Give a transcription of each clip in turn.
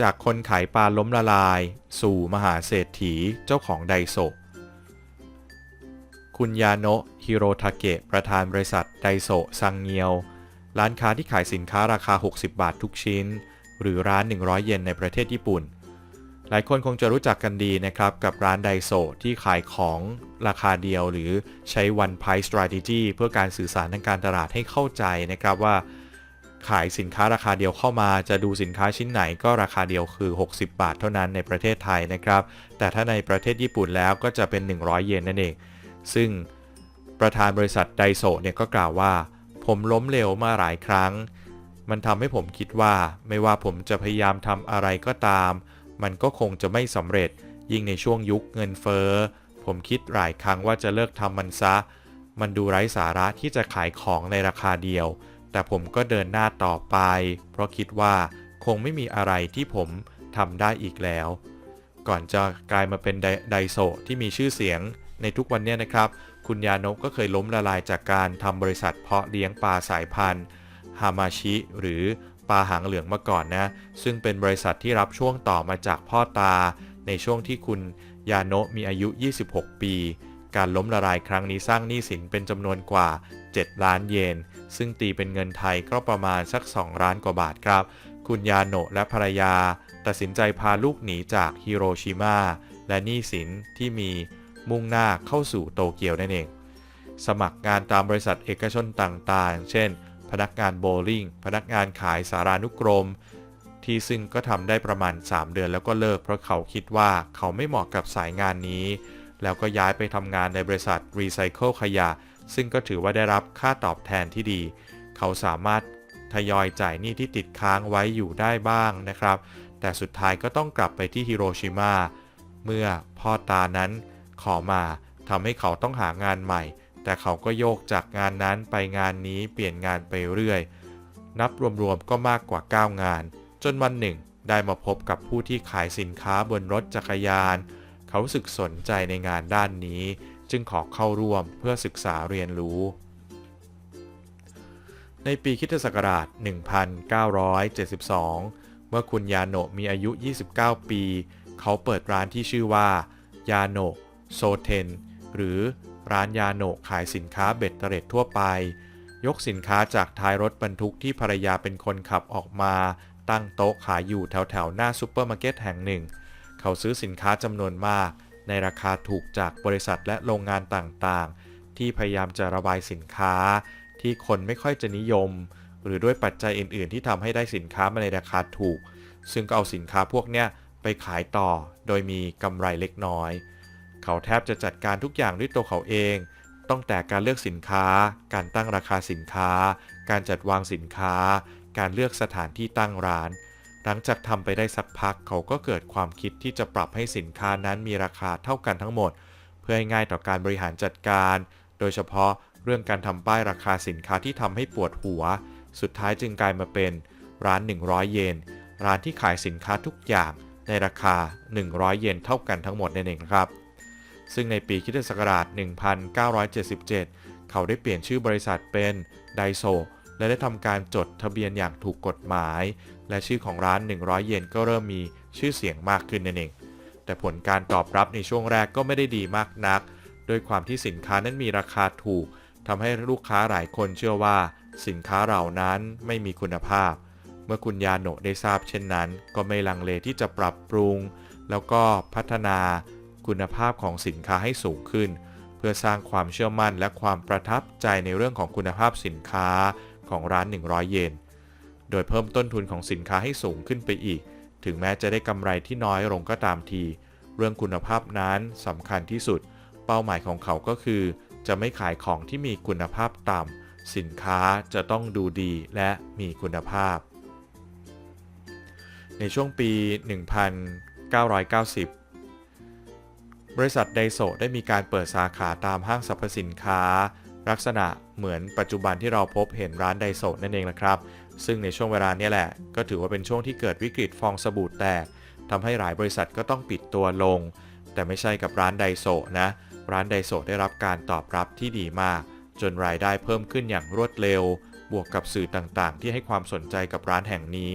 จากคนขายปลาล้มละลาย สู่มหาเศรษฐีเจ้าของไดโซะคุณยาโนะฮิโรทาเกะประธานบริษัทไดโซะซังเงียว ร้านค้าที่ขายสินค้าราคา 60 บาททุกชิ้น หรือร้าน 100 เยนในประเทศญี่ปุ่น หลายคนคงจะรู้จักกันดีนะครับ กับร้านไดโซะที่ขายของราคาเดียวหรือใช้ one price strategy เพื่อการสื่อสารทางการตลาดให้เข้าใจนะครับว่า ขายสินค้าราคาเดียวเข้ามา จะดูสินค้าชิ้นไหนก็ราคาเดียวคือ 60 บาทเท่านั้นในประเทศไทยนะครับ แต่ถ้าในประเทศญี่ปุ่นแล้วก็จะเป็น 100 เยนนั่นเอง ซึ่งประธานบริษัทไดโซเนี่ยก็กล่าวว่า ผมล้มเหลวมาหลายครั้ง มันทำให้ผมคิดว่า ไม่ว่าผมจะพยายามทำอะไรก็ตาม มันก็คงจะไม่สำเร็จ ยิ่งในช่วงยุคเงินเฟ้อ ผมคิดหลายครั้งว่าจะเลิกทำมันซะ มันดูไร้สาระที่จะขายของในราคาเดียว แต่ผมก็เดินหน้าต่อไป เพราะคิดว่าคงไม่มีอะไรที่ผมทำได้อีกแล้ว ก่อนจะกลายมาเป็นไดโซที่มีชื่อเสียงในทุกวันนี้นะครับ คุณยานกก็เคยล้มละลายจากการทำบริษัทเพาะเลี้ยงปลาสายพันธุ์ฮามาชิหรือปลาหางเหลืองมาก่อนนะ ซึ่งเป็นบริษัทที่รับช่วงต่อมาจากพ่อตา ในช่วงที่คุณยาโนะมีอายุ 26 ปี การล้มละลายครั้งนี้สร้างหนี้สินเป็นจำนวนกว่า 7 ล้านเยน ซึ่งตีเป็นเงินไทยก็ประมาณสัก 2 ล้านกว่าบาทครับ คุณยาโนะและภรรยา ตัดสินใจพาลูกหนีจากฮิโรชิมาและหนี้สินที่มีมุ่งหน้าเข้าสู่โตเกียวนั่นเอง สมัครงานตามบริษัทเอกชนต่างๆ เช่น พนักงานโบว์ลิ่ง พนักงานขายสารานุกรม ที่ซึ่งก็ทำได้ประมาณ 3 เดือนแล้วก็เลิกเพราะเขาคิดว่าเขาไม่เหมาะกับสายงานนี้ แล้วก็ย้ายไปทำงานในบริษัทรีไซเคิลขยะ ซึ่งก็ถือว่าได้รับค่าตอบแทนที่ดี เขาสามารถทยอยจ่ายหนี้ที่ติดค้างไว้อยู่ได้บ้างนะครับ แต่สุดท้ายก็ต้องกลับไปที่ฮิโรชิมา เมื่อพ่อตานั้นขอมาทำให้เขาต้องหางานใหม่ แต่เขาก็โยกจากงานนั้นไปงานนี้เปลี่ยนงานไปเรื่อย นับรวมๆก็มากกว่า 9 งาน จนวันหนึ่ง ได้มาพบกับผู้ที่ขายสินค้าบนรถจักรยาน เขารู้สึกสนใจในงานด้านนี้ จึงขอเข้าร่วมเพื่อศึกษาเรียนรู้ ในปีคริสตศักราช 1972 เมื่อคุณยาโนะมีอายุ 29 ปี เขาเปิดร้านที่ชื่อว่า ยาโนะโซเทน หรือร้านยาโนะขายสินค้าเบ็ดเตร็ดทั่วไป ยกสินค้าจากท้ายรถบรรทุกที่ภรรยาเป็นคนขับออกมา ตั้งโต๊ะขายอยู่แถวๆ หน้าซูเปอร์มาร์เก็ตแห่งหนึ่ง เขาซื้อสินค้าจำนวนมาก ในราคาถูกจากบริษัทและโรงงานต่างๆ ที่พยายามจะระบายสินค้า ที่คนไม่ค่อยจะนิยม หรือด้วยปัจจัยอื่น ๆ ที่ทำให้ได้สินค้ามาในราคาถูก ซึ่งก็เอาสินค้าพวกเนี้ยไปขายต่อ โดยมีกำไรเล็กน้อย เขาแทบจะจัดการทุกอย่างด้วยตัวเขาเองตั้งแต่การเลือกสินค้า การตั้งราคาสินค้า การจัดวางสินค้า การเลือกสถานที่ตั้งร้าน หลังจากทำไปได้สักพักเขาก็เกิดความคิดที่จะปรับให้สินค้านั้นมีราคาเท่ากันทั้งหมด เพื่อให้ง่ายต่อการบริหารจัดการ โดยเฉพาะเรื่องการทำป้ายราคาสินค้าที่ทำให้ปวดหัว สุดท้ายจึงกลายมาเป็นร้าน 100 เยน ร้านที่ขายสินค้าทุกอย่างในราคา 100 เยนเท่ากันทั้งหมดนั่นเองครับ ซึ่งในปีคิศักราช 1977 เขาได้เปลี่ยนชื่อบริษัทเป็นไดโซ และได้ทำการจดทะเบียนอย่างถูกกฎหมาย และชื่อของร้าน 100 เยนก็เริ่มมีชื่อเสียงมากขึ้นนั่นเอง แต่ผลการตอบรับในช่วงแรกก็ไม่ได้ดีมากนัก โดยความที่สินค้านั้นมีราคาถูกทำให้ลูกค้าหลายคนเชื่อว่า สินค้าเหล่านั้นไม่มีคุณภาพ เมื่อคุณยาโนะได้ทราบเช่นนั้น ก็ไม่ลังเลที่จะปรับปรุง แล้วก็พัฒนาคุณภาพของสินค้าให้สูงขึ้น เพื่อสร้างความเชื่อมั่นและความประทับใจในเรื่องของคุณภาพสินค้า ของร้าน 100 เยน โดยเพิ่มต้นทุนของสินค้าให้สูงขึ้นไปอีก ถึงแม้จะได้กำไรที่น้อยลงก็ตามที เรื่องคุณภาพนั้นสำคัญที่สุด เป้าหมายของเขาก็คือ จะไม่ขายของที่มีคุณภาพต่ำ สินค้าจะต้องดูดีและมีคุณภาพ ในช่วงปี 1990บริษัทไดโซได้มีการเปิดสาขาตามห้างสรรพสินค้า ลักษณะเหมือนปัจจุบันที่เราพบเห็นร้านไดโซนั่นเองนะครับ ซึ่งในช่วงเวลานี้แหละ ก็ถือว่าเป็นช่วงที่เกิดวิกฤตฟองสบู่แตกทำให้หลายบริษัทก็ต้องปิดตัวลง แต่ไม่ใช่กับร้านไดโซนะ ร้านไดโซได้รับการตอบรับที่ดีมาก จนรายได้เพิ่มขึ้นอย่างรวดเร็ว บวกกับสื่อต่างๆ ที่ให้ความสนใจกับร้านแห่งนี้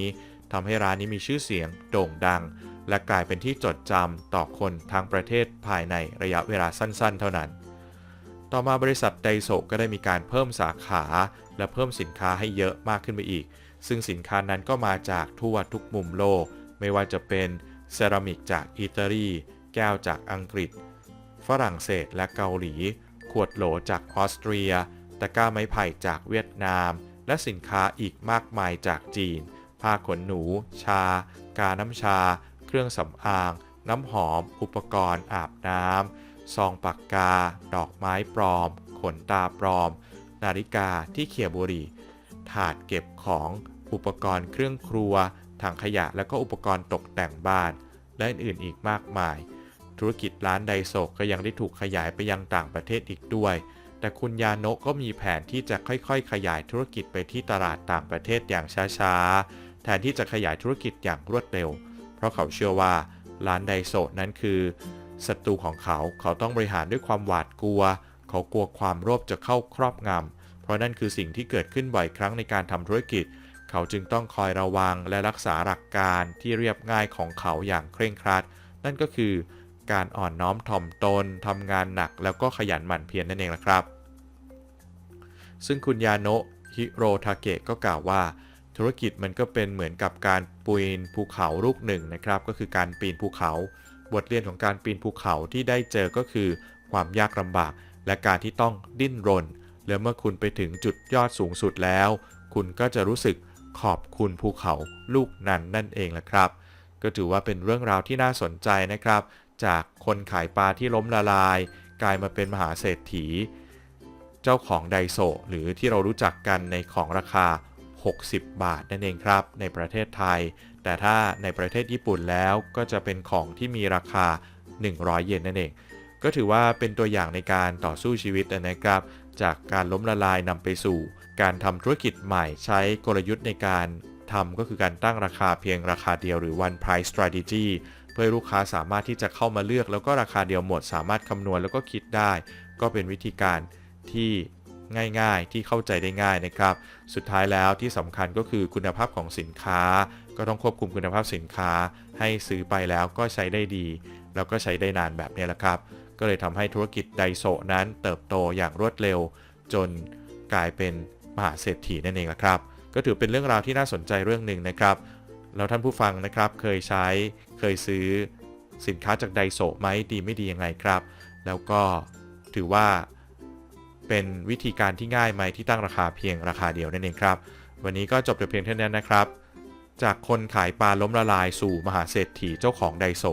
ทำให้ร้านนี้มีชื่อเสียงโด่งดัง และกลายเป็นที่จดจำต่อคนทั้งประเทศภายในระยะเวลาสั้น ๆ เท่านั้น ต่อมาบริษัทไดโซก็ได้มีการเพิ่มสาขา และเพิ่มสินค้าให้เยอะมากขึ้นไปอีก ซึ่งสินค้านั้นก็มาจากทั่วทุกมุมโลก ไม่ว่าจะเป็นเซรามิกจากอิตาลี แก้วจากอังกฤษ ฝรั่งเศสและเกาหลี ขวดโหลจากออสเตรีย ตะกร้าไม้ไผ่จากเวียดนาม และสินค้าอีกมากมายจากจีน ผ้าขนหนู ชา กาน้ำชา เครื่องสำอาง น้ำหอม อุปกรณ์อาบน้ำ ซองปากกา ดอกไม้ปลอม ขนตาปลอม นาฬิกาที่เขียบุหรี่ ถาดเก็บของ อุปกรณ์เครื่องครัว ถังขยะและก็อุปกรณ์ตกแต่งบ้าน และอื่นๆอีกมากมาย ธุรกิจร้านไดโซก็ยังได้ถูกขยายไปยังต่างประเทศอีกด้วย แต่คุณยาโนะก็มีแผนที่จะค่อยๆ ขยายธุรกิจไปที่ตลาดต่างประเทศอย่างช้าๆ แทนที่จะขยายธุรกิจอย่างรวดเร็ว เพราะเขาเชื่อว่าร้านไดโซนั้นคือ ศัตรูของเขาเขาต้องบริหารด้วยความหวาดกลัว เขากลัวความโลภจะเข้าครอบงำเพราะนั่นคือสิ่งที่เกิดขึ้นบ่อยครั้งในการทำธุรกิจ เขาจึงต้องคอยระวังและรักษาหลักการที่เรียบง่ายของเขาอย่างเคร่งครัด นั่นก็คือการอ่อนน้อมถ่อมตนทำงานหนักแล้วก็ขยันหมั่นเพียรนั่นเองละครับ ซึ่งคุณยาโนะฮิโรทาเกะก็กล่าวว่า ธุรกิจมันก็เป็นเหมือนกับการปีนภูเขาลูกหนึ่งนะครับ ก็คือการปีนภูเขา บทเรียนของการปีนภูเขาที่ได้เจอก็คือ ความยากลำบาก และการที่ต้องดิ้นรน แล้วเมื่อคุณไปถึงจุดยอดสูงสุดแล้ว คุณก็จะรู้สึกขอบคุณภูเขาลูกนั้นนั่นเองแหละครับ ก็ถือว่าเป็นเรื่องราวที่น่าสนใจนะครับ จากคนขายปลาที่ล้มละลาย กลายมาเป็นมหาเศรษฐี เจ้าของไดโซหรือที่เรารู้จักกันในของราคา 60 บาทนั่นเองครับ ในประเทศไทย แต่ถ้าในประเทศญี่ปุ่นแล้วก็จะเป็นของที่มีราคา 100 เยนนั่นเอง ก็ถือว่าเป็นตัวอย่างในการต่อสู้ชีวิตนะครับ จากการล้มละลายนำไปสู่ การทำธุรกิจใหม่ใช้กลยุทธ์ในการทำก็คือการตั้งราคาเพียงราคาเดียวหรือ one price strategy เพื่อให้ลูกค้าสามารถที่จะเข้ามาเลือกแล้วก็ราคาเดียวหมด สามารถคำนวณแล้วก็คิดได้ ก็เป็นวิธีการที่ ง่ายๆ ที่เข้าใจได้ง่ายนะครับ สุดท้ายแล้วที่สำคัญก็คือคุณภาพของสินค้า ก็ต้องควบคุมคุณภาพสินค้า ให้ซื้อไปแล้วก็ใช้ได้ดี แล้วก็ใช้ได้นานแบบนี้แหละครับ ก็เลยทำให้ธุรกิจไดโซนั้นเติบโตอย่างรวดเร็ว จนกลายเป็นมหาเศรษฐีนั่นเองละครับ ก็ถือเป็นเรื่องราวที่น่าสนใจเรื่องหนึ่งนะครับแล้วท่านผู้ฟังนะครับเคยใช้เคยซื้อสินค้าจากไดโซไหมดีไม่ดียังไงครับ แล้วก็ถือว่า เป็นวิธีการที่ง่ายไหมที่ตั้งราคาเพียงราคาเดียวนั่นเองครับ วันนี้ก็จบแต่เพียงเท่านั้นนะครับ จากคนขายปลาล้มละลายสู่มหาเศรษฐีเจ้าของไดโซ